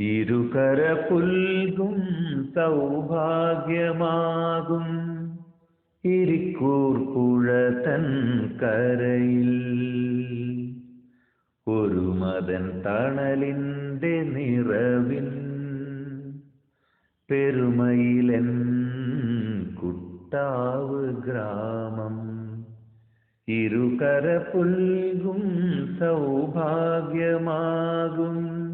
ഇരുകര പുൽകും സൗഭാഗ്യമാകും. ഇരിക്കൂർ തൻ കരയിൽ. ഒരു മതൻ തണലിന്റെ നിറവിൻ. പെരുമയിലൻ കുട്ടാവ് ഗ്രാമം. ഇരുകര പുൽകും സൗഭാഗ്യമാകും.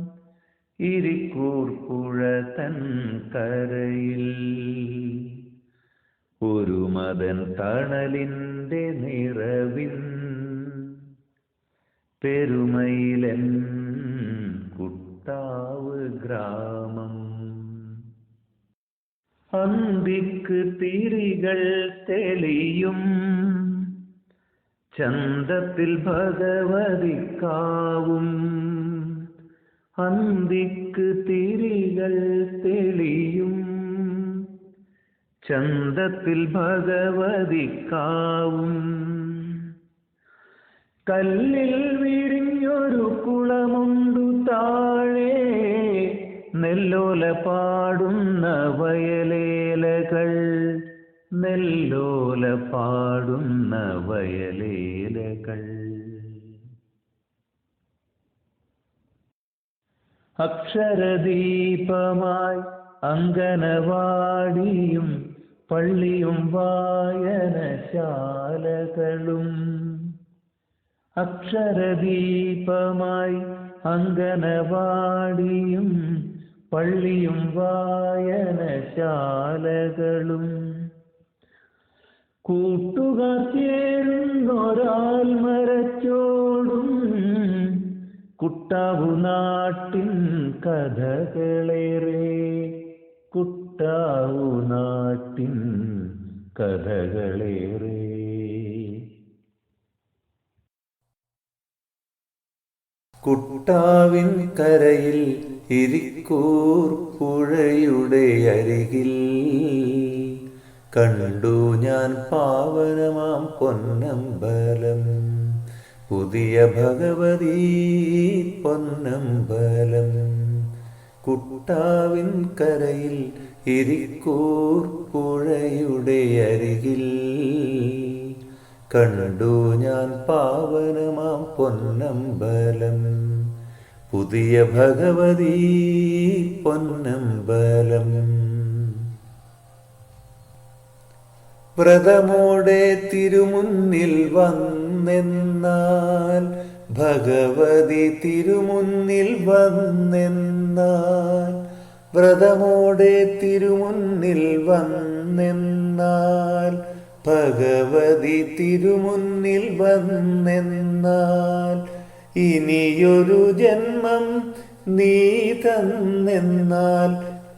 ഇരിക്കൂർ പുഴ തൻ കരയിൽ. ഒരു മതൻ തണലിന്റെ നിറവിൻ പെരുമയിലൻ കുട്ടാവ് ഗ്രാമം. അന്തിക്ക് തിരികൾ തെളിയും ചന്തത്തിൽ ഭഗവതിക്കാവും. അന്തിക്ക് തിരികൾ തെളിയും. ചന്തത്തിൽ ഭഗവതിക്കാവും കല്ലിൽ വിരിഞ്ഞൊരു കുളമുണ്ടു താഴെ. നെല്ലോല പാടുന്ന വയലേലകൾ. നെല്ലോല പാടുന്ന വയലേലകൾ. അക്ഷരദീപമായി അങ്കനവാടിയും പള്ളിയും വായനശാലകളും. അക്ഷരദീപമായി അങ്കനവാടിയും പള്ളിയും വായനശാലകളും. കൂട്ടുകാർ ചേരുന്നൊരാൽ മരച്ചോടും കുട്ടാവു നാട്ടിൻ കഥകളേറെ. കുട്ടാവു നാട്ടിൻ കഥകളേറെ. കുട്ടാവിൻ കരയിൽ ഇരിക്കൂർ പുഴയുടെ അരികിൽ. കണ്ടു ഞാൻ പാവനമാം പൊന്നമ്പലം. പുതിയ ഭഗവതി പൊന്നമ്പലം. കുട്ടാവിൻ കരയിൽ ഇരിക്കൂർ പുഴയുടെ അരികിൽ. കണ്ടു ഞാൻ പാവനമാം പൊന്നമ്പലം. പുതിയ ഭഗവതി പൊന്നമ്പലം. വ്രതമോടെ തിരുമുന്നിൽ വന്നെന്നാൽ ഭഗവതി തിരുമുന്നിൽ വന്നെന്നാൽ വ്രതമോടെ തിരുമുന്നിൽ വന്നെന്നാൽ ഭഗവതി തിരുമുന്നിൽ വന്നെന്നാൽ ഇനിയൊരു ജന്മം നീ തന്നെന്നാൽ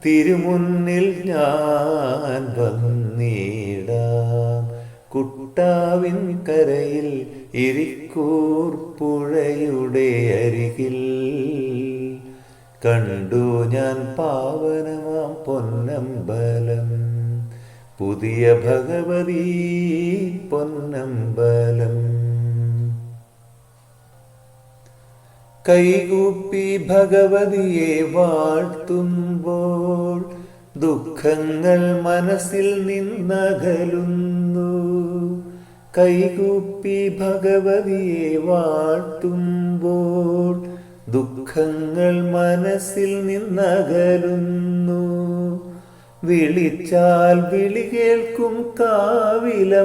തിരുമുന്നിൽ ഞാൻ വന്നിടാം. കുട്ടാവിൻ കരയിൽ ഇരിക്കൂർ പുഴയുടെ അരികിൽ. കണ്ടു ഞാൻ പാവനമാം പൊന്നമ്പലം പുതിയ ഭഗവതി പൊന്നമ്പലം കൈകൂപ്പി ഭഗവതിയെ വാഴ്ത്തുമ്പോൾ ദുഃഖങ്ങൾ മനസ്സിൽ നിന്നകലുന്നു. കൈകൂപ്പി ഭഗവതിയെ വാഴ്ത്തുമ്പോൾ ദുഃഖങ്ങൾ മനസ്സിൽ നിന്നകലുന്നു. വിളിച്ചാൽ വിളി കേൾക്കും കാവില